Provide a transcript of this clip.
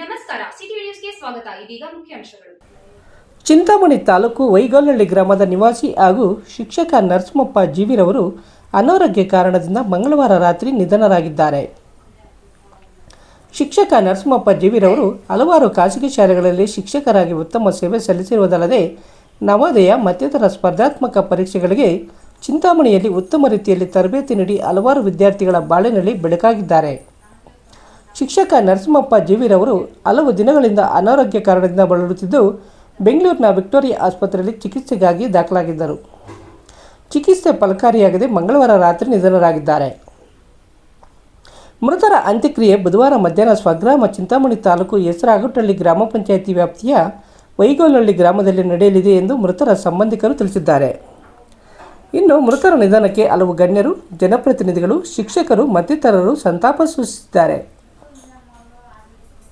ನಮಸ್ಕಾರ. ಸಿಟಿ ನ್ಯೂಸ್ಗೆ ಸ್ವಾಗತ. ಇದೀಗ ಮುಖ್ಯಾಂಶಗಳು. ಚಿಂತಾಮಣಿ ತಾಲೂಕು ವೈಗೋಲಹಳ್ಳಿ ಗ್ರಾಮದ ನಿವಾಸಿ ಹಾಗೂ ಶಿಕ್ಷಕ ನರಸಿಂಹಪ್ಪ ಜೀವಿರವರು ಅನಾರೋಗ್ಯ ಕಾರಣದಿಂದ ಮಂಗಳವಾರ ರಾತ್ರಿ ನಿಧನರಾಗಿದ್ದಾರೆ. ಶಿಕ್ಷಕ ನರಸಿಂಹಪ್ಪ ಜೀವಿರವರು ಹಲವಾರು ಖಾಸಗಿ ಶಾಲೆಗಳಲ್ಲಿ ಶಿಕ್ಷಕರಾಗಿ ಉತ್ತಮ ಸೇವೆ ಸಲ್ಲಿಸಿರುವುದಲ್ಲದೆ ನವೋದಯ ಮತ್ತಿತರ ಸ್ಪರ್ಧಾತ್ಮಕ ಪರೀಕ್ಷೆಗಳಿಗೆ ಚಿಂತಾಮಣಿಯಲ್ಲಿ ಉತ್ತಮ ರೀತಿಯಲ್ಲಿ ತರಬೇತಿ ನೀಡಿ ಹಲವಾರು ವಿದ್ಯಾರ್ಥಿಗಳ ಬಾಳಿನಲ್ಲಿ ಬೆಳಕಾಗಿದ್ದಾರೆ. ಶಿಕ್ಷಕ ನರಸಿಂಹಪ್ಪ ಜೀವಿರವರು ಹಲವು ದಿನಗಳಿಂದ ಅನಾರೋಗ್ಯ ಕಾರಣದಿಂದ ಬಳಲುತ್ತಿದ್ದು, ಬೆಂಗಳೂರಿನ ವಿಕ್ಟೋರಿಯಾ ಆಸ್ಪತ್ರೆಯಲ್ಲಿ ಚಿಕಿತ್ಸೆಗಾಗಿ ದಾಖಲಾಗಿದ್ದರು. ಚಿಕಿತ್ಸೆ ಫಲಕಾರಿಯಾಗದೆ ಮಂಗಳವಾರ ರಾತ್ರಿ ನಿಧನರಾಗಿದ್ದಾರೆ. ಮೃತರ ಅಂತ್ಯಕ್ರಿಯೆ ಬುಧವಾರ ಮಧ್ಯಾಹ್ನ ಸ್ವಗ್ರಾಮ ಚಿಂತಾಮಣಿ ತಾಲೂಕು ಹೆಸರಾಗುಟ್ಟಳ್ಳಿ ಗ್ರಾಮ ಪಂಚಾಯಿತಿ ವ್ಯಾಪ್ತಿಯ ವೈಗೋಲಹಳ್ಳಿ ಗ್ರಾಮದಲ್ಲಿ ನಡೆಯಲಿದೆ ಎಂದು ಮೃತರ ಸಂಬಂಧಿಕರು ತಿಳಿಸಿದ್ದಾರೆ. ಇನ್ನು ಮೃತರ ನಿಧನಕ್ಕೆ ಹಲವು ಗಣ್ಯರು, ಜನಪ್ರತಿನಿಧಿಗಳು, ಶಿಕ್ಷಕರು, ಮತ್ತಿತರರು ಸಂತಾಪ ಸೂಚಿಸಿದ್ದಾರೆ.